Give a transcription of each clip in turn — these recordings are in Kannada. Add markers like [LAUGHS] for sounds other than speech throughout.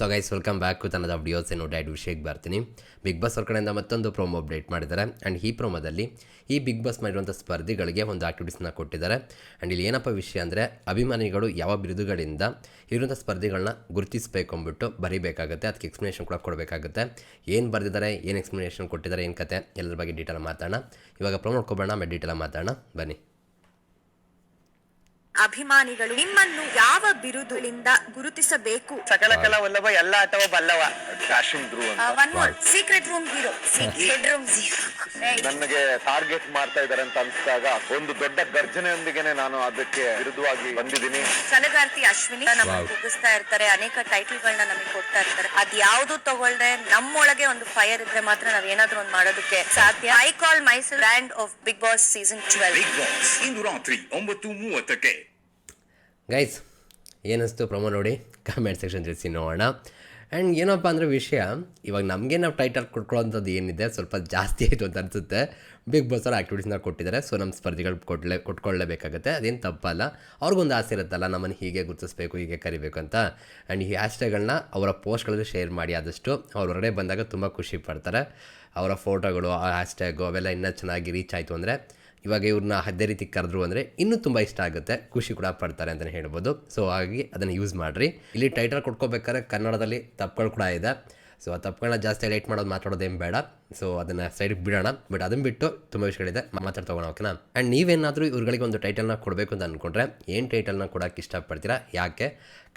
ಸೊ ಗೈಸ್ ವೆಲ್ಕಮ್ ಬ್ಯಾಕ್ ತನ್ನದ ವಿಡಿಯೋಸ್ ಏನು ಡ್ಯಾಡ್ ವಿಷಯಕ್ಕೆ ಬರ್ತೀನಿ. ಬಿಗ್ ಬಾಸ್ ಅವ್ರ ಕಡೆಯಿಂದ ಮತ್ತೊಂದು ಪ್ರೋಮೋ ಅಪ್ಡೇಟ್ ಮಾಡಿದ್ದಾರೆ. ಆ್ಯಂಡ್ ಈ ಪ್ರೋಮೋದಲ್ಲಿ ಈ ಬಿಗ್ ಬಾಸ್ ಮಾಡಿರುವಂಥ ಸ್ಪರ್ಧಿಗಳಿಗೆ ಒಂದು ಆಕ್ಟಿವಿಟೀಸ್ನ ಕೊಟ್ಟಿದ್ದಾರೆ. ಆ್ಯಂಡ್ ಇಲ್ಲಿ ಏನಪ್ಪ ವಿಷಯ ಅಂದರೆ, ಅಭಿಮಾನಿಗಳು ಯಾವ ಬಿರುದುಗಳಿಂದ ಇರುವಂಥ ಸ್ಪರ್ಧಿಗಳನ್ನ ಗುರುತಿಸಬೇಕು ಅಂದ್ಬಿಟ್ಟು ಬರೀಬೇಕಾಗುತ್ತೆ. ಅದಕ್ಕೆ ಎಕ್ಸ್ಪ್ಲನೇಷನ್ ಕೂಡ ಕೊಡಬೇಕಾಗುತ್ತೆ. ಏನು ಬರೆದಿದ್ದಾರೆ, ಏನು ಎಕ್ಸ್ಪ್ಲನೇಷನ್ ಕೊಟ್ಟಿದ್ದಾರೆ, ಏನು ಕತೆ, ಎಲ್ಲರ ಬಗ್ಗೆ ಡೀಟೇಲ್ ಮಾತಾಡೋಣ. ಇವಾಗ ಪ್ರೋಮೋ ಕೊಬೋಣ ಆಮೇಲೆ ಡೀಟೇಲ್ ಮಾತಾಡೋಣ. ಬನ್ನಿ. ಅಭಿಮಾನಿಗಳು ನಿಮ್ಮನ್ನು ಯಾವ ಬಿರುದುಗಳಿಂದ ಗುರುತಿಸಬೇಕು? ಸಕಲ ಕಲ ವಲ್ಲಭ ಎಲ್ಲ ಅಥವಾ ಬಲ್ಲವ? Fashion Dhruva one more secret room hero secret room ನನಗೆ ಟಾರ್ಗೆಟ್ ಮಾಡ್ತಾ ಇದಾರೆ ಅಂತ ಅನ್ಸಿದಾಗ ಒಂದು ದೊಡ್ಡ ಗರ್ಜನೆಯೊಂದಿಗೆನೆ ನಾನು ಅದಕ್ಕೆ ವಿರುದ್ಧವಾಗಿ ಬಂದಿದ್ದೀನಿ. ಸಲಗಾರ್ತಿ ಅಶ್ವಿನಿ ನಮಗೆ Wow. ಕುಗ್ಗಿಸ್ತಾ ಇರ್ತಾರೆ. ಅನೇಕ ಟೈಟಲ್ಗಳನ್ನ ನಮಗೆ ಕೊಡ್ತಾ ಇರ್ತಾರೆ. ಅದ್ ಯಾವ್ದು ತಗೊಳ್ದೆ ನಮ್ಮೊಳಗೆ ಒಂದು ಫೈರ್ ಇದ್ರೆ ಮಾತ್ರ ನಾವ್ ಏನಾದ್ರೂ ಒಂದ್ ಮಾಡೋದಕ್ಕೆ ಸಾಧ್ಯ. I call myself brand of Bigg Boss season twelve Bigg Boss ಇಂದು ರಾತ್ರಿ ಒಂಬತ್ತು ಮೂವತ್ತಕ್ಕೆ ಗೈಸ್ ಏನಿಸ್ತು ಪ್ರಮೋ ನೋಡಿ? ಕಾಮೆಂಟ್ ಸೆಕ್ಷನ್ ತಿಳಿಸಿ ನೋಡೋಣ. ಆ್ಯಂಡ್ ಏನಪ್ಪ ಅಂದರೆ ವಿಷಯ, ಇವಾಗ ನಮಗೆ ನಾವು ಟೈಟಲ್ ಕೊಟ್ಕೊಳ್ಳೋಂಥದ್ದು ಏನಿದೆ, ಸ್ವಲ್ಪ ಜಾಸ್ತಿ ಆಯಿತು ಅಂತ ಅನಿಸುತ್ತೆ. ಬಿಗ್ ಬಾಸ್ ಅವ್ರ ಆ್ಯಕ್ಟಿವಿಟೀಸ್ನ ಕೊಟ್ಟಿದ್ದಾರೆ ಸೊ ನಮ್ಮ ಸ್ಪರ್ಧಿಗಳು ಕೊಡಲೇ, ಕೊಟ್ಕೊಳ್ಳೇಬೇಕಾಗುತ್ತೆ. ಅದೇನು ತಪ್ಪಲ್ಲ. ಅವ್ರಿಗೊಂದು ಆಸೆ ಇರುತ್ತಲ್ಲ, ನಮ್ಮನ್ನು ಹೀಗೆ ಗುರುತಿಸ್ಬೇಕು, ಹೀಗೆ ಕರಿಬೇಕು ಅಂತ. ಆ್ಯಂಡ್ ಈ ಹ್ಯಾಶ್ಟ್ಯಾಗ್ಗಳನ್ನ ಅವರ ಪೋಸ್ಟ್ಗಳಲ್ಲಿ ಶೇರ್ ಮಾಡಿ, ಆದಷ್ಟು ಅವ್ರು ಹೊರಗಡೆ ಬಂದಾಗ ತುಂಬ ಖುಷಿ ಪಡ್ತಾರೆ. ಅವರ ಫೋಟೋಗಳು ಆ ಹ್ಯಾಶ್ಟ್ಯಾಗು ಅವೆಲ್ಲ ಇನ್ನೂ ಚೆನ್ನಾಗಿ ರೀಚ್ ಆಯಿತು ಅಂದರೆ ಇವಾಗ ಇವ್ರನ್ನ ಅದೇ ರೀತಿ ಕರೆದ್ರು ಅಂದರೆ ಇನ್ನೂ ತುಂಬ ಇಷ್ಟ ಆಗುತ್ತೆ. ಖುಷಿ ಕೂಡ ಪಡ್ತಾರೆ ಅಂತಲೇ ಹೇಳ್ಬೋದು. ಸೊ ಹಾಗಾಗಿ ಅದನ್ನು ಯೂಸ್ ಮಾಡಿರಿ. ಇಲ್ಲಿ ಟೈಟಲ್ ಕೊಟ್ಕೋಬೇಕಾದ್ರೆ ಕನ್ನಡದಲ್ಲಿ ತಪ್ಪುಗಳು ಕೂಡ ಇದೆ. ಸೊ ಆ ತಪ್ಪುಗಳನ್ನ ಜಾಸ್ತಿ ಲೈಟ್ ಮಾಡೋದು ಮಾತಾಡೋದೇನು ಬೇಡ. ಸೊ ಅದನ್ನು ಸೈಡಿಗೆ ಬಿಡೋಣ. ಬಟ್ ಅದನ್ನು ಬಿಟ್ಟು ತುಂಬ ವಿಷಯಗಳಿದೆ. ಮಾತಾಡ್ತಾ ಹೋಗೋಣ ಓಕೆನಾ ಆ್ಯಂಡ್ ನೀವೇನಾದರೂ ಇವ್ರುಗಳಿಗೆ ಒಂದು ಟೈಟಲ್ನ ಕೊಡಬೇಕು ಅಂತ ಅಂದ್ಕೊಂಡ್ರೆ ಏನು ಟೈಟಲ್ನ ಕೊಡೋಕ್ಕೆ ಇಷ್ಟಪಡ್ತೀರಾ? ಯಾಕೆ?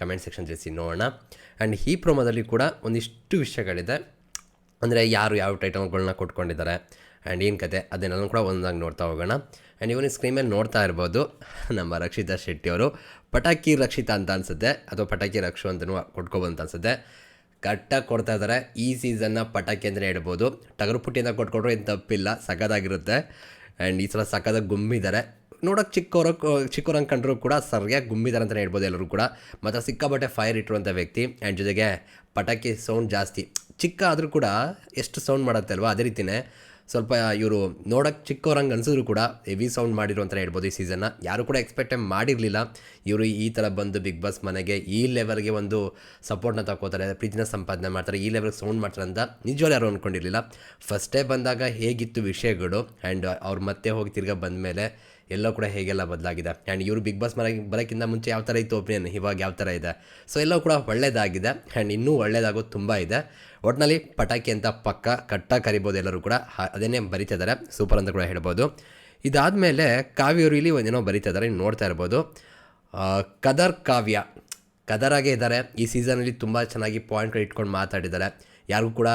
ಕಮೆಂಟ್ ಸೆಕ್ಷನ್ ತಿಳಿಸಿ ನೋಡೋಣ. ಆ್ಯಂಡ್ ಈ ಪ್ರೋಮೋದಲ್ಲಿ ಕೂಡ ಒಂದಿಷ್ಟು ವಿಷಯಗಳಿದೆ. ಅಂದರೆ ಯಾರು ಯಾವ ಟೈಟಲ್ಗಳನ್ನ ಕೊಟ್ಕೊಂಡಿದ್ದಾರೆ? ಆ್ಯಂಡ್ ಏನು ಕತೆ ಅದನ್ನೆಲ್ಲ ಕೂಡ ಒಂದಾಗಿ ನೋಡ್ತಾ ಹೋಗೋಣ. ಆ್ಯಂಡ್ ಇವನು ಸ್ಕ್ರೀನ್ ಮೇಲೆ ನೋಡ್ತಾ ಇರ್ಬೋದು, ನಮ್ಮ ರಕ್ಷಿತಾ ಶೆಟ್ಟಿ ಅವರು. ಪಟಾಕಿ ರಕ್ಷಿತಾ ಅಂತ ಅನಿಸುತ್ತೆ, ಅಥವಾ ಪಟಾಕಿ ರಕ್ಷು ಅಂತಲೂ ಕೊಟ್ಕೊಬೋದು ಅನಿಸುತ್ತೆ. ಕರೆಕ್ಟಾಗಿ ಕೊಡ್ತಾ ಇದ್ದಾರೆ, ಈ ಸೀಸನ್ನ ಪಟಾಕಿ ಅಂತಲೇ ಹೇಳ್ಬೋದು. ಟಗರು ಪುಟ್ಟಿಯಿಂದ ಕೊಟ್ಕೊಂಡ್ರು ಏನು ತಪ್ಪಿಲ್ಲ, ಸಖತ್ತಾಗಿರುತ್ತೆ. ಆ್ಯಂಡ್ ಈ ಸಲ ಸಖತ್ತಾಗಿ ಗುಮ್ಮಿದ್ದಾರೆ. ನೋಡೋಕೆ ಚಿಕ್ಕವ್ರ ಚಿಕ್ಕವ್ರಂಗೆ ಕಂಡ್ರು ಕೂಡ ಸರಿಯಾಗಿ ಗುಮ್ಮಿದ್ದಾರೆ ಅಂತಲೇ ಹೇಳ್ಬೋದು ಎಲ್ಲರೂ ಕೂಡ. ಮತ್ತು ಸಿಕ್ಕಾಬಟ್ಟೆ ಫೈರ್ ಇಟ್ಟಿರುವಂಥ ವ್ಯಕ್ತಿ ಆ್ಯಂಡ್ ಜೊತೆಗೆ ಪಟಾಕಿ ಸೌಂಡ್ ಜಾಸ್ತಿ. ಚಿಕ್ಕ ಆದರೂ ಕೂಡ ಎಷ್ಟು ಸೌಂಡ್ ಮಾಡುತ್ತೆ ಅಲ್ವಾ, ಅದೇ ರೀತಿಯೇ ಸ್ವಲ್ಪ ಇವರು ನೋಡೋಕೆ ಚಿಕ್ಕವ್ರಂಗೆ ಅನ್ಸಿದ್ರು ಕೂಡ ಹೆವಿ ಸೌಂಡ್ ಮಾಡಿರು ಅಂತ ಹೇಳ್ಬೋದು ಈ ಸೀಸನ್ನ ಯಾರು ಕೂಡ ಎಕ್ಸ್ಪೆಕ್ಟ್ ಮಾಡಿರಲಿಲ್ಲ. ಇವರು ಈ ಥರ ಬಂದು ಬಿಗ್ ಬಾಸ್ ಮನೆಗೆ ಈ ಲೆವೆಲ್ಗೆ ಒಂದು ಸಪೋರ್ಟ್ನ ತಗೋತಾರೆ ಪ್ರೀತಿನ ಸಂಪಾದನೆ ಮಾಡ್ತಾರೆ, ಈ ಲೆವೆಲ್ಗೆ ಸೌಂಡ್ ಮಾಡ್ತಾರೆ ಅಂತ ನಿಜವಾಗ್ಲೂ ಯಾರು ಅಂದ್ಕೊಂಡಿರಲಿಲ್ಲ ಫಸ್ಟೇ ಬಂದಾಗ ಹೇಗಿತ್ತು ವಿಷಯಗಳು ಆ್ಯಂಡ್ ಅವ್ರು ಮತ್ತೆ ಹೋಗಿ ತಿರ್ಗಾ ಬಂದ ಮೇಲೆ ಎಲ್ಲ ಕೂಡ ಹೇಗೆಲ್ಲ ಬದಲಾಗಿದೆ. ಆ್ಯಂಡ್ ಇವರು ಬಿಗ್ ಬಾಸ್ ಮರ ಬರೋಕ್ಕಿಂತ ಮುಂಚೆ ಯಾವ ಥರ ಇತ್ತು ಒಪಿನಿಯನ್ ಇವಾಗ ಯಾವ ಥರ ಇದೆ? ಸೊ ಎಲ್ಲವೂ ಕೂಡ ಒಳ್ಳೆಯದಾಗಿದೆ ಆ್ಯಂಡ್ ಇನ್ನೂ ಒಳ್ಳೆಯದಾಗೋದು ತುಂಬ ಇದೆ. ಒಟ್ಟಿನಲ್ಲಿ ಪಟಾಕಿ ಅಂತ ಪಕ್ಕ ಕಟ್ಟ ಕರಿಬೋದು ಎಲ್ಲರೂ ಕೂಡ. ಅದನ್ನೇ ಬರಿತಿದ್ದಾರೆ. ಸೂಪರ್ ಅಂತ ಕೂಡ ಹೇಳ್ಬೋದು. ಇದಾದಮೇಲೆ ಕಾವ್ಯವರು ಇಲ್ಲಿ ಒಂದೇನೋ ಬರಿತಾ ಇದ್ದಾರೆ ನೀವು ನೋಡ್ತಾ ಇರ್ಬೋದು. ಕದರ್ ಕಾವ್ಯ. ಕದರಾಗೇ ಇದ್ದಾರೆ. ಈ ಸೀಸನಲ್ಲಿ ತುಂಬ ಚೆನ್ನಾಗಿ ಪಾಯಿಂಟ್ಗಳು ಇಟ್ಕೊಂಡು ಮಾತಾಡಿದ್ದಾರೆ. ಯಾರಿಗೂ ಕೂಡ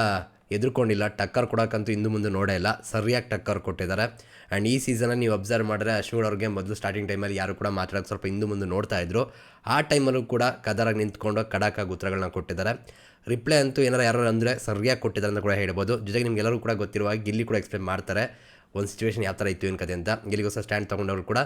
ಎದುರ್ಕೊಂಡಿಲ್ಲ. ಟಕ್ಕರ್ ಕೊಡೋಕ್ಕಂತೂ ಇಂದು ಮುಂದೆ ನೋಡೇ ಇಲ್ಲ. ಸರಿಯಾಗಿ ಟಕ್ಕರ್ ಕೊಟ್ಟಿದ್ದಾರೆ. ಆ್ಯಂಡ್ ಈ ಸೀಸನಲ್ಲಿ ನೀವು ಅಬ್ಸರ್ವ್ ಮಾಡಿದ್ರೆ ಅಶ್ವಿನ್ ಅವ್ರಿಗೆ ಮೊದಲು ಸ್ಟಾರ್ಟಿಂಗ್ ಟೈಮಲ್ಲಿ ಯಾರು ಕೂಡ ಮಾತಾಡೋಕ್ಕೆ ಸ್ವಲ್ಪ ಇಂದು ಮುಂದೆ ನೋಡ್ತಾ ಇದ್ರು. ಆ ಟೈಮಲ್ಲೂ ಕೂಡ ಕದರಾಗಿ ನಿಂತ್ಕೊಂಡು ಕಡಾಕಾಗಿ ಉತ್ತರಗಳನ್ನ ಕೊಟ್ಟಿದ್ದಾರೆ. ರಿಪ್ಲೈ ಅಂತೂ ಏನಾರು ಯಾರು ಅಂದರೆ ಸರಿಯಾಗಿ ಕೊಟ್ಟಿದ್ದಾರೆ ಅಂತ ಕೂಡ ಹೇಳ್ಬೋದು. ಜೊತೆಗೆ ನಿಮ್ಗೆಲ್ಲರೂ ಕೂಡ ಗೊತ್ತಿರುವ ಗಿಲ್ಲಿ ಕೂಡ ಎಕ್ಸ್ಪ್ಲೇನ್ ಮಾಡ್ತಾರೆ. ಒಂದು ಸಿಚುವೇಶನ್ ಯಾವ ಥರ ಇತ್ತು ಏನು ಕತೆ ಅಂತ ಸಹ ಸ್ಟ್ಯಾಂಡ್ ತೊಗೊಂಡವರು ಕೂಡ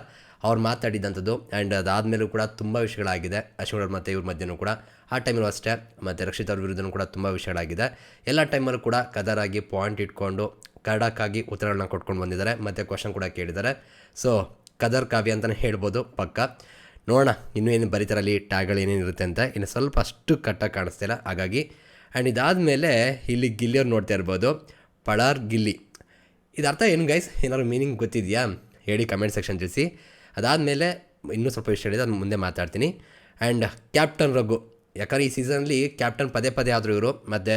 ಅವ್ರು ಮಾತಾಡಿದಂಥದ್ದು ಆ್ಯಂಡ್ ಅದಾದಮೇಲೂ ಕೂಡ ತುಂಬ ವಿಷಯಗಳಾಗಿದೆ. ಅಶೋಕ್ ಮತ್ತು ಇವ್ರ ಮಧ್ಯನೂ ಕೂಡ. ಆ ಟೈಮಲ್ಲೂ ಅಷ್ಟೇ. ಮತ್ತು ರಕ್ಷಿತ್ ಅವ್ರ ವಿರುದ್ಧನೂ ಕೂಡ ತುಂಬ ವಿಷಯಗಳಾಗಿದೆ. ಎಲ್ಲ ಟೈಮಲ್ಲೂ ಕೂಡ ಕದರಾಗಿ ಪಾಯಿಂಟ್ ಇಟ್ಕೊಂಡು ಕಡಕ್ಕಾಗಿ ಉತ್ತರಗಳನ್ನ ಕೊಟ್ಕೊಂಡು ಬಂದಿದ್ದಾರೆ. ಮತ್ತು ಕ್ವಶನ್ ಕೂಡ ಕೇಳಿದ್ದಾರೆ. ಸೊ ಕದರ್ ಕಾವ್ಯ ಅಂತಲೇ ಹೇಳ್ಬೋದು ಪಕ್ಕ. ನೋಡೋಣ, ಇನ್ನೂ ಏನು ಬರೀತಾರಲ್ಲಿ ಟ್ಯಾಗ್ಗಳು ಏನೇನು ಇರುತ್ತೆ ಅಂತ. ಇನ್ನು ಸ್ವಲ್ಪ ಅಷ್ಟು ಕಟ್ಟಾಗಿ ಕಾಣಿಸ್ತಿಲ್ಲ ಹಾಗಾಗಿ ಆ್ಯಂಡ್ ಇದಾದಮೇಲೆ ಇಲ್ಲಿ ಗಿಲ್ಲಿಯವ್ರು ನೋಡ್ತಾ ಇರ್ಬೋದು. ಪಳಾರ್ ಗಿಲ್ಲಿ. ಇದು ಅರ್ಥ ಏನು ಗೈಸ್ ಏನಾದ್ರು ಮೀನಿಂಗ್ ಗೊತ್ತಿದೆಯಾ? ಹೇಳಿ ಕಮೆಂಟ್ ಸೆಕ್ಷನ್ ತಿಳಿಸಿ. ಅದಾದಮೇಲೆ ಇನ್ನೂ ಸ್ವಲ್ಪ ವಿಷಯ ಹೇಳಿದೆ ಮುಂದೆ ಮಾತಾಡ್ತೀನಿ. ಆ್ಯಂಡ್ ಕ್ಯಾಪ್ಟನ್ ರಘು, ಯಾಕಂದ್ರೆ ಈ ಸೀಸನಲ್ಲಿ ಕ್ಯಾಪ್ಟನ್ ಪದೇ ಪದೇ ಆದರೂ ಇವರು. ಮತ್ತು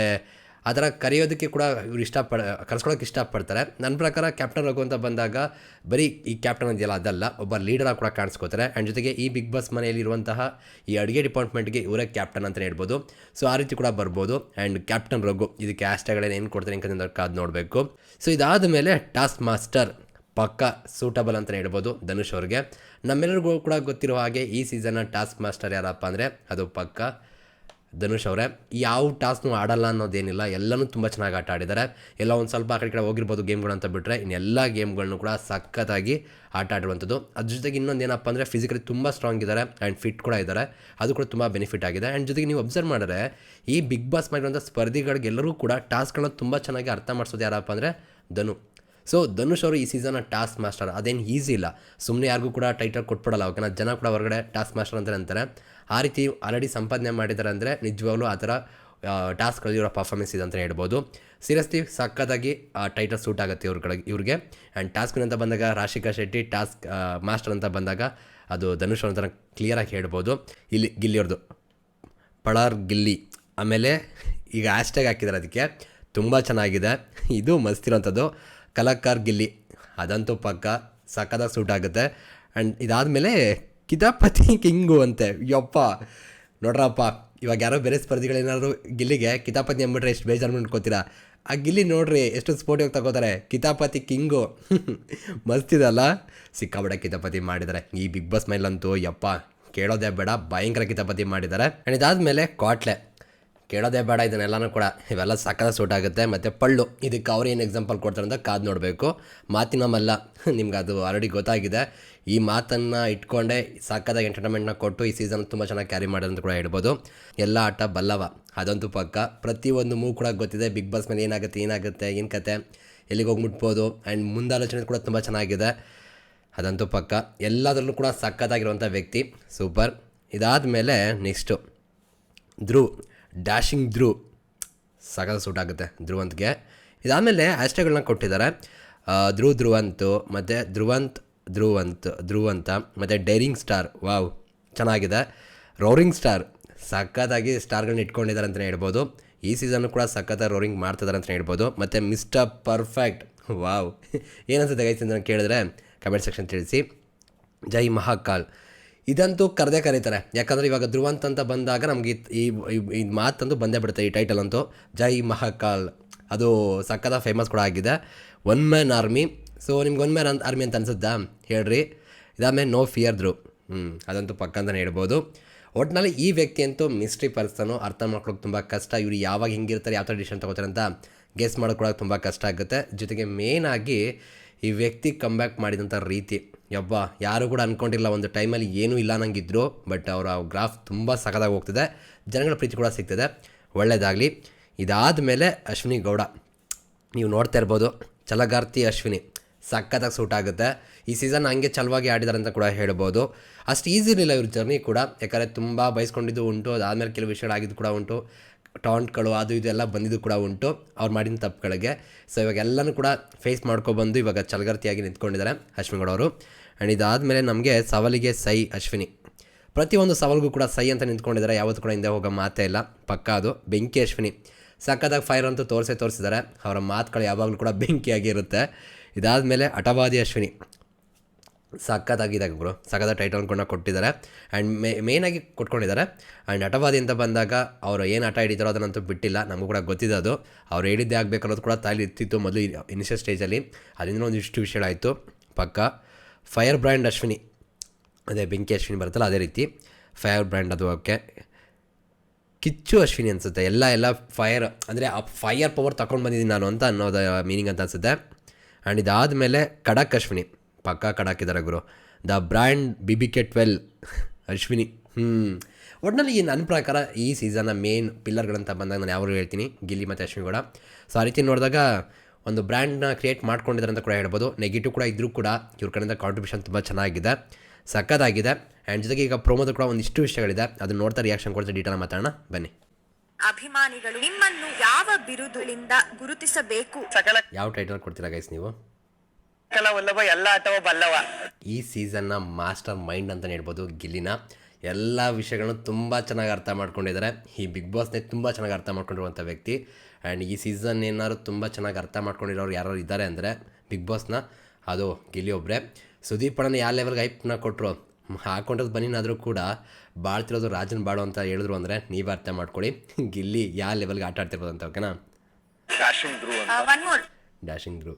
ಅದರ ಕರೆಯೋದಕ್ಕೆ ಕೂಡ ಇವ್ರು ಇಷ್ಟಪಡ ಕರ್ಸ್ಕೊಳಕ್ಕೆ ಇಷ್ಟಪಡ್ತಾರೆ. ನನ್ನ ಪ್ರಕಾರ ಕ್ಯಾಪ್ಟನ್ ರಘು ಅಂತ ಬಂದಾಗ ಬರೀ ಈ ಕ್ಯಾಪ್ಟನ್ ಇದೆಯಲ್ಲ ಅದಲ್ಲ. ಒಬ್ಬ ಲೀಡರಾಗಿ ಕೂಡ ಕಾಣಿಸ್ಕೋತಾರೆ. ಆ್ಯಂಡ್ ಜೊತೆಗೆ ಈ ಬಿಗ್ ಬಾಸ್ ಮನೆಯಲ್ಲಿರುವಂತಹ ಈ ಅಡುಗೆ ಡಿಪಾರ್ಟ್ಮೆಂಟ್ಗೆ ಇವರೇ ಕ್ಯಾಪ್ಟನ್ ಅಂತಲೇ ಹೇಳ್ಬೋದು. ಸೊ ಆ ರೀತಿ ಕೂಡ ಬರ್ಬೋದು. ಆ್ಯಂಡ್ ಕ್ಯಾಪ್ಟನ್ ರಘು, ಇದಕ್ಕೆ ಹ್ಯಾಶ್ಟ್ಯಾಗ್ಗಳೇನು ಏನು ಕೊಡ್ತಾರೆ ಅಂತ ಕಾದು ನೋಡಬೇಕು. ಸೊ ಇದಾದ ಮೇಲೆ ಟಾಸ್ಕ್ ಮಾಸ್ಟರ್ ಪಕ್ಕ ಸೂಟಬಲ್ ಅಂತಲೇ ಹೇಳ್ಬೋದು ಧನುಷ್ ಅವ್ರಿಗೆ. ನಮ್ಮೆಲ್ಲರಿಗೂ ಕೂಡ ಗೊತ್ತಿರೋ ಹಾಗೆ ಈ ಸೀಸನ್ನ ಟಾಸ್ಕ್ ಮಾಸ್ಟರ್ ಯಾರಪ್ಪ ಅಂದರೆ ಅದು ಪಕ್ಕ ಧನುಷ್ ಅವರೇ, ಯಾವ ಟಾಸ್ಕ್ನು ಆಡಲ್ಲ ಅನ್ನೋದೇನಿಲ್ಲ. ಎಲ್ಲನೂ ತುಂಬ ಚೆನ್ನಾಗಿ ಆಟ ಆಡಿದ್ದಾರೆ. ಎಲ್ಲ ಒಂದು ಸ್ವಲ್ಪ ಆ ಕಡೆ ಕಡೆ ಹೋಗಿರ್ಬೋದು ಗೇಮ್ಗಳು ಅಂತ ಬಿಟ್ಟರೆ ಇನ್ನೆಲ್ಲ ಗೇಮ್ಗಳನ್ನು ಕೂಡ ಸಖತ್ತಾಗಿ ಆಟ ಆಡಿರುವಂಥದ್ದು. ಅದ್ರ ಜೊತೆಗೆ ಇನ್ನೊಂದು ಏನಪ್ಪ ಅಂದರೆ ಫಿಸಿಕಲಿ ತುಂಬ ಸ್ಟ್ರಾಂಗ್ ಇದ್ದಾರೆ ಆ್ಯಂಡ್ ಫಿಟ್ ಕೂಡ ಇದ್ದಾರೆ. ಅದು ಕೂಡ ತುಂಬ ಬೆನಿಫಿಟ್ ಆಗಿದೆ. ಆ್ಯಂಡ್ ಜೊತೆಗೆ ನೀವು ಅಬ್ಸರ್ವ್ ಮಾಡಿದ್ರೆ, ಈ ಬಿಗ್ ಬಾಸ್ ಮಾಡಿರುವಂಥ ಸ್ಪರ್ಧಿಗಳಿಗೆಲ್ಲರೂ ಕೂಡ ಟಾಸ್ಕ್ಗಳನ್ನ ತುಂಬ ಚೆನ್ನಾಗಿ ಅರ್ಥ ಮಾಡಿಸೋದು ಯಾರಪ್ಪ ಅಂದರೆ, ಧನು. ಸೊ ಧನುಷ್ ಅವರು ಈ ಸೀಸನ್ನ ಟಾಸ್ಕ್ ಮಾಸ್ಟರ್ ಅದೇನು ಈಸಿ ಇಲ್ಲ. ಸುಮ್ಮನೆ ಯಾರಿಗೂ ಕೂಡ ಟೈಟಲ್ ಕೊಟ್ಬಿಡಲ್ಲ. ಓಕೆನಾ? ಜನ ಕೂಡ ಹೊರಗಡೆ ಟಾಸ್ಕ್ ಮಾಸ್ಟರ್ ಅಂತ ಅಂತಾರೆ. ಆ ರೀತಿ ಆಲ್ರೆಡಿ ಸಂಪಾದನೆ ಮಾಡಿದ್ದಾರೆ ಅಂದರೆ ನಿಜವಾಗ್ಲೂ ಆ ಥರ ಟಾಸ್ಕ್ಗಳಲ್ಲಿ ಇವರ ಪರ್ಫಾರ್ಮೆನ್ಸ್ ಇದೆ ಅಂತ ಹೇಳ್ಬೋದು. ಸೀರಿಯಸ್ಲಿ ಸಕ್ಕತ್ತಾಗಿ ಆ ಟೈಟಲ್ ಸೂಟ್ ಆಗುತ್ತೆ ಇವ್ರ ಕಡೆ ಇವ್ರಿಗೆ. ಆ್ಯಂಡ್ ಟಾಸ್ಕ್ ಅಂತ ಬಂದಾಗ, ರಾಶಿಕಾ ಶೆಟ್ಟಿ ಟಾಸ್ಕ್ ಮಾಸ್ಟರ್ ಅಂತ ಬಂದಾಗ, ಅದು ಧನುಷ್ ಅಂತ ಕ್ಲಿಯರಾಗಿ ಹೇಳ್ಬೋದು. ಇಲ್ಲಿ ಗಿಲ್ಲಿಯವ್ರದ್ದು ಪಳಾರ್ ಗಿಲ್ಲಿ. ಆಮೇಲೆ ಈಗ ಆಸ್ಟ್ಯಾಗ್ ಹಾಕಿದ್ದಾರೆ ಅದಕ್ಕೆ. ತುಂಬ ಚೆನ್ನಾಗಿದೆ. ಇದು ಮಸ್ತಿರೋಂಥದ್ದು ಕಲಾಕಾರ್ ಗಿಲ್ಲಿ. ಅದಂತೂ ಪಕ್ಕ. ಸಕ್ಕದಾಗಿ ಸೂಟ್ ಆಗುತ್ತೆ. ಆ್ಯಂಡ್ ಇದಾದಮೇಲೆ ಕಿತಾಪತಿ ಕಿಂಗು ಅಂತೆ. ಯಪ್ಪ. ನೋಡ್ರಪ್ಪ, ಇವಾಗ ಯಾರೋ ಬೇರೆ ಸ್ಪರ್ಧಿಗಳೇನಾದ್ರು ಗಿಲ್ಲಿಗೆ ಕಿತಾಪತಿ ಅಂದ್ಬಿಟ್ರೆ ಎಷ್ಟು ಬೇಜಾರು ಮಾಡ್ಕೋತೀರಾ? ಆ ಗಿಲ್ಲಿ ನೋಡ್ರಿ ಎಷ್ಟು ಸ್ಪೋರ್ಟಿವ್ ತಗೋತಾರೆ. ಕಿತಾಪತಿ ಕಿಂಗು. [LAUGHS] ಮಸ್ತಿದಲ್ಲ ಸಿಕ್ಕಾಬಿಡ ಕಿತಾಪತಿ ಮಾಡಿದ್ದಾರೆ ಈ ಬಿಗ್ ಬಾಸ್ ಮೈಲಂತೂ ಯಪ್ಪ. ಕೇಳೋದೇ ಬೇಡ, ಭಯಂಕರ ಕಿತಾಪತಿ ಮಾಡಿದ್ದಾರೆ ಆ್ಯಂಡ್ ಇದಾದಮೇಲೆ ಕ್ವಾಟ್ಲೆ ಕೇಳೋದೇ ಬೇಡ, ಇದನ್ನೆಲ್ಲನೂ ಕೂಡ. ಇವೆಲ್ಲ ಸಕ್ಕದ ಸೂಟ್ ಆಗುತ್ತೆ. ಮತ್ತು ಪಳ್ಳು, ಇದಕ್ಕೆ ಅವ್ರು ಏನು ಎಕ್ಸಾಂಪಲ್ ಕೊಡ್ತಾರೆ ಅಂತ ಕಾದು ನೋಡಬೇಕು. ಮಾತಿನ ಮಲ್ಲ, ನಿಮ್ಗೆ ಅದು ಆಲ್ರೆಡಿ ಗೊತ್ತಾಗಿದೆ. ಈ ಮಾತನ್ನು ಇಟ್ಕೊಂಡೇ ಸಕ್ಕದಾಗಿ ಎಂಟರ್ಟೈನ್ಮೆಂಟ್ನ ಕೊಟ್ಟು ಈ ಸೀಸನ್ ತುಂಬ ಚೆನ್ನಾಗಿ ಕ್ಯಾರಿ ಮಾಡೋದು ಅಂತ ಕೂಡ ಹೇಳ್ಬೋದು. ಎಲ್ಲ ಆಟ ಬಲ್ಲವ ಅದಂತೂ ಪಕ್ಕ. ಪ್ರತಿಯೊಂದು ಮೂವ್ ಕೂಡ ಗೊತ್ತಿದೆ. ಬಿಗ್ ಬಾಸ್ ಮೇಲೆ ಏನಾಗುತ್ತೆ ಏನಾಗುತ್ತೆ, ಏನು ಕತೆ, ಎಲ್ಲಿಗೆ ಹೋಗಿ ಮುಟ್ಬೋದು ಆ್ಯಂಡ್ ಮುಂದಾಲೋಚನೆ ಕೂಡ ತುಂಬ ಚೆನ್ನಾಗಿದೆ. ಅದಂತೂ ಪಕ್ಕ. ಎಲ್ಲದರಲ್ಲೂ ಕೂಡ ಸಕ್ಕತ್ತಾಗಿರುವಂಥ ವ್ಯಕ್ತಿ. ಸೂಪರ್ ಇದಾದ ಮೇಲೆ ನೆಕ್ಸ್ಟು ಧ್ರುವ್. ಡ್ಯಾಶಿಂಗ್ ಧ್ರುವ್. ಸಖತ್ ಸೂಟ್ ಆಗುತ್ತೆ ಧ್ರುವಂತ್ಗೆ. ಇದಾದಮೇಲೆ ಹ್ಯಾಶ್ಟ್ಯಾಗ್ಗಳನ್ನ ಕೊಟ್ಟಿದ್ದಾರೆ. ಧ್ರುವ ಧ್ರುವ್ ಧ್ರುವಂತು ಮತ್ತು ಧ್ರುವಂತ್ ಧ್ರುವಂತ್ ಧ್ರುವಂತ ಮತ್ತು ಡೈರಿಂಗ್ ಸ್ಟಾರ್. ವಾವ್, ಚೆನ್ನಾಗಿದೆ. Roaring star. ಸಖತ್ತಾಗಿ ಸ್ಟಾರ್ಗಳನ್ನ ಇಟ್ಕೊಂಡಿದ್ದಾರೆ ಅಂತಲೇ ಹೇಳ್ಬೋದು. ಈ ಸೀಸನ್ನು ಕೂಡ ಸಖತ್ತಾಗಿ ರೋರಿಂಗ್ ಮಾಡ್ತಿದ್ದಾರೆ ಅಂತಲೇ ಹೇಳ್ಬೋದು. ಮತ್ತು ಮಿಸ್ಟರ್ ಪರ್ಫೆಕ್ಟ್. ವಾವ್. [LAUGHS] ಏನಂತ ಗೈಸ್ ಅಂತ ಕೇಳಿದ್ರೆ ಕಮೆಂಟ್ ಸೆಕ್ಷನ್ ತಿಳಿಸಿ. ಜೈ ಮಹಾಕಾಲ್. ಇದಂತೂ ಕರೆದೇ ಕರೀತಾರೆ. ಯಾಕಂದರೆ ಇವಾಗ ಧ್ರುವಂತ್ ಅಂತ ಬಂದಾಗ ನಮಗೆ ಈ ಈ- ಮಾತಂತೂ ಬಂದೇ ಬಿಡುತ್ತೆ ಈ ಟೈಟಲ್ ಅಂತೂ. ಜೈ ಮಹಾಕಾಲ್. ಅದು ಸಕ್ಕದ ಫೇಮಸ್ ಕೂಡ ಆಗಿದೆ. ಒನ್ ಮ್ಯಾನ್ ಆರ್ಮಿ ಸೊ ನಿಮ್ಗೆ ಒನ್ ಮ್ಯಾನ್ ಆರ್ಮಿ ಅಂತ ಅನ್ಸುತ್ತಾ? ಹೇಳ್ರಿ. ಇದಾದ್ಮೇಲೆ ನೋ ಫಿಯರ್ ಧ್ರು. ಹ್ಞೂ ಅದಂತೂ ಪಕ್ಕ ಅಂತಲೇ ಹೇಳ್ಬೋದು. ಒಟ್ಟಿನಲ್ಲಿ ಈ ವ್ಯಕ್ತಿ ಅಂತೂ ಮಿಸ್ಟ್ರಿ ಪರ್ಸನು ಅರ್ಥ ಮಾಡ್ಕೊಳಕ್ಕೆ ತುಂಬ ಕಷ್ಟ. ಇವ್ರು ಯಾವಾಗ ಹಿಂಗಿರ್ತಾರೆ, ಯಾವ ಥರ ಡಿಸಿಷನ್ ತೊಗೋತಾರೆ ಅಂತ ಗೆಸ್ ಮಾಡ್ಕೊಳ್ಳೋಕೆ ತುಂಬ ಕಷ್ಟ ಆಗುತ್ತೆ. ಜೊತೆಗೆ ಮೇನ್ ಆಗಿ ಈ ವ್ಯಕ್ತಿ ಕಮ್ಬ್ಯಾಕ್ ಮಾಡಿದಂಥ ರೀತಿ. ಯಬ್ಬ ಯಾರು ಕೂಡ ಅಂದ್ಕೊಂಡಿಲ್ಲ ಒಂದು ಟೈಮಲ್ಲಿ ಏನೂ ಇಲ್ಲ ನಂಗಿದ್ರು ಬಟ್ ಅವರ ಗ್ರಾಫ್ ತುಂಬ ಸಖತ್ತಾಗಿ ಹೋಗ್ತಿದೆ. ಜನಗಳ ಪ್ರೀತಿ ಕೂಡ ಸಿಗ್ತದೆ. ಒಳ್ಳೆಯದಾಗಲಿ ಇದಾದ ಮೇಲೆ ಅಶ್ವಿನಿ ಗೌಡ. ನೀವು ನೋಡ್ತಾ ಇರ್ಬೋದು ಚಲಗಾರ್ತಿ ಅಶ್ವಿನಿ. ಸಖತ್ತಾಗಿ ಸೂಟ್ ಆಗುತ್ತೆ. ಈ ಸೀಸನ್ ಹಂಗೆ ಚಲವಾಗಿ ಆಡಿದ್ದಾರೆ ಅಂತ ಕೂಡ ಹೇಳ್ಬೋದು. ಅಷ್ಟು ಈಸಿ ಇರಲಿಲ್ಲ ಇವ್ರ ಜರ್ನಿ ಕೂಡ. ಯಾಕಂದರೆ ತುಂಬ ಬಯಸ್ಕೊಂಡಿದ್ದು ಉಂಟು, ಅದಾದಮೇಲೆ ಕೆಲವು ವಿಷಯಗಳಾಗಿದ್ದು ಕೂಡ ಉಂಟು. ಟಾಂಟ್ಗಳು ಅದು ಇದೆಲ್ಲ ಬಂದಿದ್ದು ಕೂಡ ಉಂಟು. ಅವ್ರು ಮಾಡಿದ ತಪ್ಪುಗಳಿಗೆ. ಸೊ ಇವಾಗ ಎಲ್ಲನೂ ಕೂಡ ಫೇಸ್ ಮಾಡ್ಕೊಬಂದು ಇವಾಗ ಚಲಗರ್ತಿಯಾಗಿ ನಿಂತ್ಕೊಂಡಿದ್ದಾರೆ ಅಶ್ವಿನಿ ಗೌಡ ಅವರು ಆ್ಯಂಡ್ ಇದಾದಮೇಲೆ ನಮಗೆ ಸವಾಲಿಗೆ ಸೈ ಅಶ್ವಿನಿ. ಪ್ರತಿಯೊಂದು ಸವಾಲಿಗೂ ಕೂಡ ಸೈ ಅಂತ ನಿಂತ್ಕೊಂಡಿದ್ದಾರೆ. ಯಾವತ್ತು ಕೂಡ ಹಿಂದೆ ಹೋಗೋ ಮಾತೇ ಇಲ್ಲ. ಪಕ್ಕ ಅದು. ಬೆಂಕಿ ಅಶ್ವಿನಿ. ಸಕ್ಕದಾಗ ಫೈರ್ ಅಂತೂ ತೋರಿಸೇ ತೋರಿಸಿದ್ದಾರೆ. ಅವರ ಮಾತುಗಳು ಯಾವಾಗಲೂ ಕೂಡ ಬೆಂಕಿಯಾಗಿರುತ್ತೆ. ಇದಾದ ಹಠವಾದಿ ಅಶ್ವಿನಿ. ಸಖತ್ತಾಗಿದೆ ಗುರು. ಸಖತ್ತ ಕೂಡ ಕೊಟ್ಟಿದ್ದಾರೆ. ಆ್ಯಂಡ್ ಮೇ ಮೇನಾಗಿ ಕೊಟ್ಕೊಂಡಿದ್ದಾರೆ. ಆ್ಯಂಡ್ ಹಠವಾದಿ ಅಂತ ಬಂದಾಗ ಅವರು ಏನು ಆಟ ಹಿಡಿತಾರೋ ಅದನ್ನಂತೂ ಬಿಟ್ಟಿಲ್ಲ. ನಮಗೂ ಕೂಡ ಗೊತ್ತಿದೆ ಅದು. ಅವ್ರು ಹೇಳಿದ್ದೇ ಆಗಬೇಕು ಅನ್ನೋದು ಕೂಡ ತಾಯಿ ಇರ್ತಿತ್ತು ಮೊದಲು ಇನಿಷಿಯಲ್ ಸ್ಟೇಜಲ್ಲಿ ಅದರಿಂದ ಒಂದಿಷ್ಟು ಆಯಿತು. ಪಕ್ಕ ಫೈರ್ ಬ್ರ್ಯಾಂಡ್ ಅಶ್ವಿನಿ. ಅದೇ ಬೆಂಕಿ ಅಶ್ವಿನಿ ಬರುತ್ತಲ್ಲ ಅದೇ ರೀತಿ. ಫೈರ್ ಬ್ರ್ಯಾಂಡ್ ಅದು ಓಕೆ ಕಿಚ್ಚು ಅಶ್ವಿನಿ ಅನಿಸುತ್ತೆ. ಎಲ್ಲ ಎಲ್ಲ ಫೈರ್ ಅಂದರೆ ಆ ಫೈರ್ ಪವರ್ ತಗೊಂಡು ಬಂದಿದ್ದೀನಿ ನಾನು ಅಂತ ಅನ್ನೋದು ಮೀನಿಂಗ್ ಅಂತ ಅನಿಸುತ್ತೆ. ಆ್ಯಂಡ್ ಇದಾದಮೇಲೆ ಖಡಕ್ ಅಶ್ವಿನಿ. ಪಕ್ಕಾ ಕಡಾಕಿದ್ದಾರೆ ಗುರು. The brand B B K twelve Ashwini. ಹ್ಞೂ ಒಟ್ಟಿನಲ್ಲಿ ಈ ನನ್ನ ಪ್ರಕಾರ ಈ ಸೀಸನ್ನ ಮೇನ್ ಪಿಲ್ಲರ್ಗಳಂತ ಬಂದಾಗ ನಾನು ಯಾವಾಗ ಹೇಳ್ತೀನಿ ಗಿಲ್ಲಿ ಮತ್ತು ಅಶ್ವಿನಿ ಕೂಡ. ಸೊ ಆ ರೀತಿ ನೋಡಿದಾಗ ಒಂದು ಬ್ರ್ಯಾಂಡ್ನ ಕ್ರಿಯೇಟ್ ಮಾಡ್ಕೊಂಡಿದ್ದಾರೆ ಅಂತ ಕೂಡ ಹೇಳ್ಬೋದು. ನೆಗೆಟಿವ್ ಕೂಡ ಇದ್ದರೂ ಕೂಡ ಇವ್ರ ಕಡೆಯಿಂದ ಕಾಂಟ್ರಿಬ್ಯೂಷನ್ ತುಂಬ ಚೆನ್ನಾಗಿದೆ. ಸಖತ್ತಾಗಿದೆ. ಆ್ಯಂಡ್ ಜೊತೆಗೆ ಈಗ ಪ್ರೋಮೋದು ಕೂಡ ಒಂದಿಷ್ಟು ವಿಷಯಗಳಿದೆ. ಅದನ್ನ ನೋಡ್ತಾ ರಿಯಾಕ್ಷನ್ ಕೊಡ್ತಾ ಡೀಟೇಲ್ ಮಾತಾಡೋಣ. ಬನ್ನಿ. ಅಭಿಮಾನಿಗಳು ನಿಮ್ಮನ್ನು ಯಾವ ಬಿರುದುಗಳಿಂದ ಗುರುತಿಸಬೇಕು? ಸಕಲ ಯಾವ ಟೈಟಲ್ ಕೊಡ್ತೀರಾ ಗೈಸ್ ನೀವು? ಕಲ ಒಲ್ಲವ ಎಲ್ಲ ಆಟವ ಬಲ್ಲವ. ಈ ಸೀಸನ್ನ ಮಾಸ್ಟರ್ ಮೈಂಡ್ ಅಂತಲೇ ಹೇಳ್ಬೋದು ಗಿಲ್ಲಿನ. ಎಲ್ಲ ವಿಷಯಗಳನ್ನು ತುಂಬ ಚೆನ್ನಾಗಿ ಅರ್ಥ ಮಾಡ್ಕೊಂಡಿದ್ದಾರೆ. ಈ ಬಿಗ್ ಬಾಸ್ನೇ ತುಂಬ ಚೆನ್ನಾಗಿ ಅರ್ಥ ಮಾಡ್ಕೊಂಡಿರುವಂಥ ವ್ಯಕ್ತಿ. ಆ್ಯಂಡ್ ಈ ಸೀಸನ್ ಏನಾದ್ರು ತುಂಬ ಚೆನ್ನಾಗಿ ಅರ್ಥ ಮಾಡ್ಕೊಂಡಿರೋರು ಯಾರು ಇದ್ದಾರೆ ಅಂದರೆ ಬಿಗ್ ಬಾಸ್ನ ಅದು ಗಿಲ್ಲಿ ಒಬ್ಬರೇ ಸುದೀಪ್ ಅಣ್ಣನ ಯಾವ ಲೆವೆಲ್ಗೆ ಹೈಪ್ನ ಕೊಟ್ಟರು ಹಾಕೊಂಡದ್ದು ಬನ್ನಿನಾದರೂ ಕೂಡ ಬಾಳ್ತಿರೋದು ರಾಜನ್ ಬಾಳು ಅಂತ ಹೇಳಿದ್ರು ಅಂದರೆ ನೀವು ಅರ್ಥ ಮಾಡ್ಕೊಳ್ಳಿ. ಗಿಲ್ಲಿ ಯಾವ ಲೆವೆಲ್ಗೆ ಆಟ ಆಡ್ತಿರ್ಬೋದು ಅಂತ ಓಕೆನಾ dashing Dhruva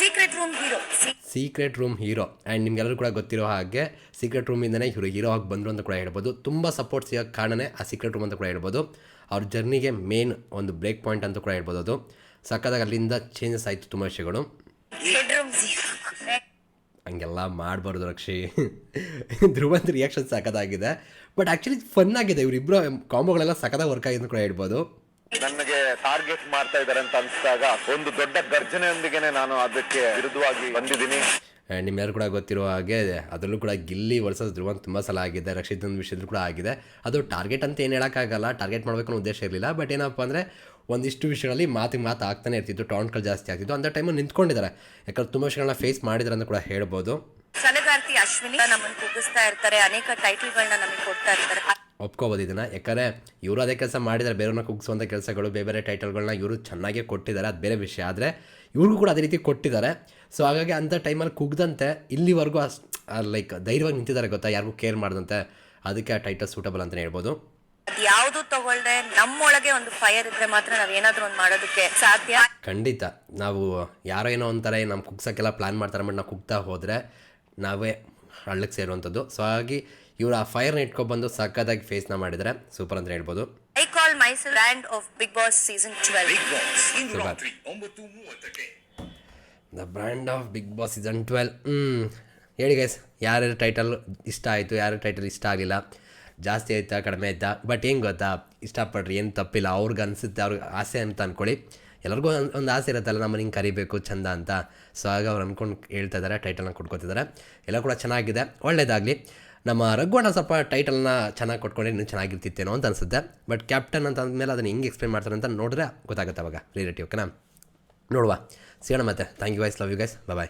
secret room hero secret room hero and ನಿಮ್ಗೆಲ್ಲರೂ ಕೂಡ ಗೊತ್ತಿರೋ ಹಾಗೆ ಸೀಕ್ರೆಟ್ ರೂಮಿಂದನೇ ಇವರು ಹೀರೋ ಆಗಿ ಬಂದರು ಅಂತ ಕೂಡ ಹೇಳ್ಬೋದು. ತುಂಬ ಸಪೋರ್ಟ್ ಸಿಗೋಕ್ಕೆ ಕಾರಣನೇ ಆ ಸೀಕ್ರೆಟ್ ರೂಮ್ ಅಂತ ಕೂಡ ಹೇಳ್ಬೋದು. ಅವ್ರ ಜರ್ನಿಗೆ ಮೇನ್ ಒಂದು ಬ್ರೇಕ್ ಪಾಯಿಂಟ್ ಅಂತ ಕೂಡ ಹೇಳ್ಬೋದು ಅದು. ಸಕ್ಕದಾಗ ಅಲ್ಲಿಂದ ಚೇಂಜಸ್ ಆಯಿತು ತುಂಬ ವಿಷಯಗಳು. ಹಂಗೆಲ್ಲ ಮಾಡಬಾರ್ದು ರಕ್ಷಿ. [LAUGHS] ಧ್ರುವಂತ ರಿಯಾಕ್ಷನ್ ಸಖತ್ತಾಗಿದೆ. ಬಟ್ ಆ್ಯಕ್ಚುಲಿ ಫನ್ ಆಗಿದೆ. ಇವರಿಬ್ಬರು ಕಾಂಬೋಗಳೆಲ್ಲ ಸಖತ್ತಾಗಿ ವರ್ಕ್ ಆಗಿದೆ ಅಂತ ಕೂಡ ಹೇಳ್ಬೋದು. ನನಗೆ ಟಾರ್ಗೆಟ್ ಮಾಡ್ತಾ ಇದ್ದಾರೆ ಅಂತ ಅನ್ಸಿದಾಗ ಒಂದು ದೊಡ್ಡ ಗರ್ಜನೆಯೊಂದಿಗೆನೆ ನಾನು ಅದಕ್ಕೆ ವಿರುದ್ಧವಾಗಿ ಬಂದಿದ್ದೀನಿ. ಆ್ಯಂಡ್ ನಿಮ್ಮೆಲ್ಲರೂ ಕೂಡ ಗೊತ್ತಿರೋ ಹಾಗೆ ಅದರಲ್ಲೂ ಕೂಡ ಗಿಲ್ಲಿ ವರ್ಸಸ್ ಧ್ರುವನ್ ತುಂಬ ಸಲ ಆಗಿದೆ ರಕ್ಷಿತನ ವಿಷಯದಲ್ಲೂ ಕೂಡ ಆಗಿದೆ. ಅದು ಟಾರ್ಗೆಟ್ ಅಂತ ಏನು ಹೇಳೋಕ್ಕಾಗಲ್ಲ ಟಾರ್ಗೆಟ್ ಮಾಡಬೇಕು ಅನ್ನೋ ಉದ್ದೇಶ ಇರಲಿಲ್ಲ ಬಟ್ ಏನಪ್ಪ ಅಂದರೆ ಒಂದಿಷ್ಟು ವಿಷಯಗಳಲ್ಲಿ ಮಾತಿಗೆ ಮಾತು ಆಗ್ತಾನೆ ಇರ್ತಿತ್ತು ಟೌಂಟ್ಗಳು ಜಾಸ್ತಿ ಆಗ್ತಿತ್ತು. ಅಂಥ ಟೈಮಲ್ಲಿ ನಿಂತ್ಕೊಂಡಿದ್ದಾರೆ. ಯಾಕಂದ್ರೆ ತುಂಬ ವಿಷಯಗಳನ್ನ ಫೇಸ್ ಮಾಡಿದ್ದಾರೆ ಅಂತ ಕೂಡ ಹೇಳ್ಬೋದು. ಸಲಗಾರ್ತಿ ಅಶ್ವಿನಿ ನಮ್ಮನ್ನು ಕುಗ್ಗಿಸ್ತಾ ಇರ್ತಾರೆ ಅನೇಕ ಟೈಟಲ್ಗಳನ್ನ ನಮಗೆ ಕೊಡ್ತಾ ಇರ್ತಾರೆ. ಒಪ್ಕೋಬೋದು ಇದನ್ನು ಯಾಕಂದರೆ ಇವರು ಅದೇ ಕೆಲಸ ಮಾಡಿದ್ದಾರೆ ಬೇರೆಯವ್ರನ್ನ ಕುಗ್ಸುವಂಥ ಕೆಲಸಗಳು ಬೇರೆ ಬೇರೆ ಟೈಟಲ್ಗಳನ್ನ ಇವರು ಚೆನ್ನಾಗೇ ಕೊಟ್ಟಿದ್ದಾರೆ ಅದು ಬೇರೆ ವಿಷಯ. ಆದರೆ ಇವ್ರಿಗೂ ಕೂಡ ಅದೇ ರೀತಿ ಕೊಟ್ಟಿದ್ದಾರೆ ಸೊ ಹಾಗಾಗಿ ಅಂಥ ಟೈಮಲ್ಲಿ ಕುಗ್ದಂತೆ ಇಲ್ಲಿವರೆಗೂ ಅಷ್ಟು ಲೈಕ್ ಧೈರ್ಯವಾಗಿ ನಿಂತಿದ್ದಾರೆ ಗೊತ್ತಾ? ಯಾರಿಗೂ ಕೇರ್ ಮಾಡ್ದಂತೆ. ಅದಕ್ಕೆ ಆ ಟೈಟಲ್ ಸೂಟಬಲ್ ಅಂತಲೇ ಹೇಳ್ಬೋದು. ಯಾವುದು ತಗೊಳ್ಳದೆ ತಗೊಳ್ದೆ ನಮ್ಮೊಳಗೆ ಒಂದು ಫೈರ್ ಇದ್ರೆ ಮಾತ್ರ ನಾವು ಏನಾದರೂ ಒಂದು ಮಾಡೋದಕ್ಕೆ ಸಾಧ್ಯ? ಖಂಡಿತ. ನಾವು ಯಾರೋ ಏನೋ ಅಂತಾರೆ ನಮ್ಮ ಕುಗ್ಸೋಕ್ಕೆಲ್ಲ ಪ್ಲ್ಯಾನ್ ಮಾಡ್ತಾರೆ ಬಟ್ ನಾವು ಕುಗ್ತಾ ಹೋದರೆ ನಾವೇ ಹಳ್ಳಕ್ಕೆ ಸೇರುವಂಥದ್ದು. ಸೊ ಹಾಗಾಗಿ ಇವರು ಆ ಫೈರ್ನ ಇಟ್ಕೊಬಂದು ಸಕ್ಕತ್ತಾಗಿ ಫೇಸ್ನ ಮಾಡಿದರೆ. ಸೂಪರ್ ಅಂತ ಹೇಳ್ಬೋದು. I call myself brand of Bigg Boss season the brand of Bigg Boss season twelve ಹ್ಞೂ ಹೇಳಿ ಗೈಸ್ ಯಾರ್ಯಾರ ಟೈಟಲ್ ಇಷ್ಟ ಆಯಿತು ಯಾರ ಟೈಟಲ್ ಇಷ್ಟ ಆಗಿಲ್ಲ ಜಾಸ್ತಿ ಆಯ್ತಾ ಕಡಿಮೆ ಆಯ್ತಾ? ಬಟ್ ಏನು ಗೊತ್ತಾ? ಇಷ್ಟಪಡ್ರಿ ಏನು ತಪ್ಪಿಲ್ಲ. ಅವ್ರಿಗೆ ಅನಿಸುತ್ತೆ ಅವ್ರಿಗೆ ಆಸೆ ಅಂತ ಅಂದ್ಕೊಳ್ಳಿ ಎಲ್ಲರಿಗೂ ಒಂದು ಒಂದು ಆಸೆ ಇರುತ್ತಲ್ಲ ನಮ್ಮ ಹಿಂಗೆ ಕರಿಬೇಕು ಚಂದ ಅಂತ. ಸೊ ಆಗ ಅವ್ರು ಅಂದ್ಕೊಂಡು ಹೇಳ್ತಾ ಇದ್ದಾರೆ ಟೈಟಲ್ನ ಕೊಟ್ಕೋತಿದ್ದಾರೆ ಎಲ್ಲ ಕೂಡ ಚೆನ್ನಾಗಿದೆ. ಒಳ್ಳೇದಾಗಲಿ. ನಮ್ಮ ರಘುವಣ ಸ್ವಲ್ಪ ಟೈಟಲ್ನ ಚೆನ್ನಾಗಿ ಕೊಟ್ಕೊಂಡೆ, ಇನ್ನೂ ಚೆನ್ನಾಗಿರ್ತಿತ್ತೇನೋ ಅಂತ ಅನಿಸುತ್ತೆ. ಬಟ್ ಕ್ಯಾಪ್ಟನ್ ಅಂತ ಅಂದಮೇಲೆ ಅದನ್ನು ಹೆಂಗೆ ಎಕ್ಸ್ಪ್ಲೇನ್ ಮಾಡ್ತಾರೆ ಅಂತ ನೋಡಿದ್ರೆ ಗೊತ್ತಾಗುತ್ತೆ ಅವಾಗ. ರಿಲೇಟಿವ್ ಓಕೆನಾ ನೋಡುವ. ಸಿಗೋಣ ಮತ್ತೆ. Thank you guys love you guys bye